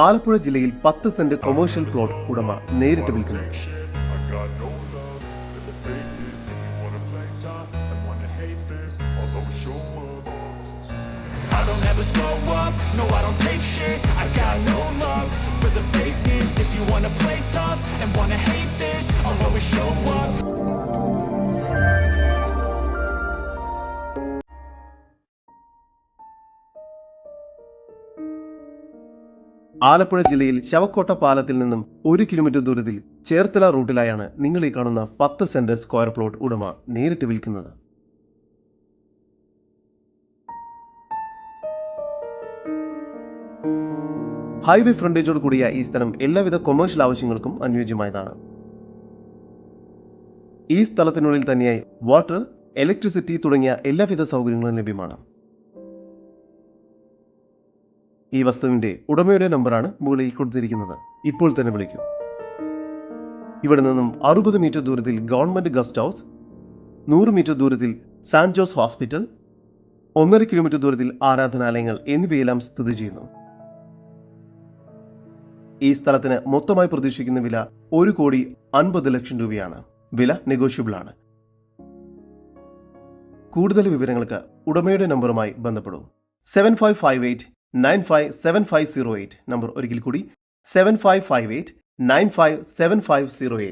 ആലപ്പുഴ ജില്ലയിൽ പത്ത് saint commercial plot ഉടമ നേരിട്ട് വിൽക്കുന്നു. ആലപ്പുഴ ജില്ലയിൽ ശവക്കോട്ട പാലത്തിൽ നിന്നും ഒരു കിലോമീറ്റർ ദൂരത്തിൽ ചേർത്തല റൂട്ടിലായാണ് നിങ്ങൾ ഈ കാണുന്ന പത്ത് സെന്റ് സ്ക്വയർ പ്ലോട്ട് ഉടമ നേരിട്ട് വിൽക്കുന്നത്. ഹൈവേ ഫ്രണ്ടേജോട് കൂടിയ ഈ സ്ഥലം എല്ലാവിധ കൊമേഴ്ഷ്യൽ ആവശ്യങ്ങൾക്കും അനുയോജ്യമായതാണ്. ഈ സ്ഥലത്തിനുള്ളിൽ തന്നെയായി വാട്ടർ ഇലക്ട്രിസിറ്റി തുടങ്ങിയ എല്ലാവിധ സൗകര്യങ്ങളും ലഭ്യമാണ്. ഈ വസ്തുവിന്റെ ഉടമയുടെ നമ്പറാണ് മുകളിൽ കൊടുത്തിരിക്കുന്നത്. ഇപ്പോൾ തന്നെ വിളിക്കും. ഇവിടെ നിന്നും അറുപത് മീറ്റർ ദൂരത്തിൽ ഗവൺമെന്റ് ഗസ്റ്റ് ഹൗസ് നൂറ് മീറ്റർ ദൂരത്തിൽ സാൻ ജോസ് ഹോസ്പിറ്റൽ ഒന്നര കിലോമീറ്റർ ദൂരത്തിൽ ആരാധനാലയങ്ങൾ എന്നിവയെല്ലാം സ്ഥിതി ചെയ്യുന്നു. ഈ സ്ഥലത്തിന് മൊത്തമായി പ്രതീക്ഷിക്കുന്ന വില ഒരു കോടി അൻപത് ലക്ഷം രൂപയാണ്. വില നെഗോഷ്യബിൾ ആണ്. കൂടുതൽ വിവരങ്ങൾക്ക് ഉടമയുടെ നമ്പറുമായി ബന്ധപ്പെടും. Seven five five eight nine five seven five zero eight number ഒരിക്കൽ കൂടി seven five five eight nine five seven five zero eight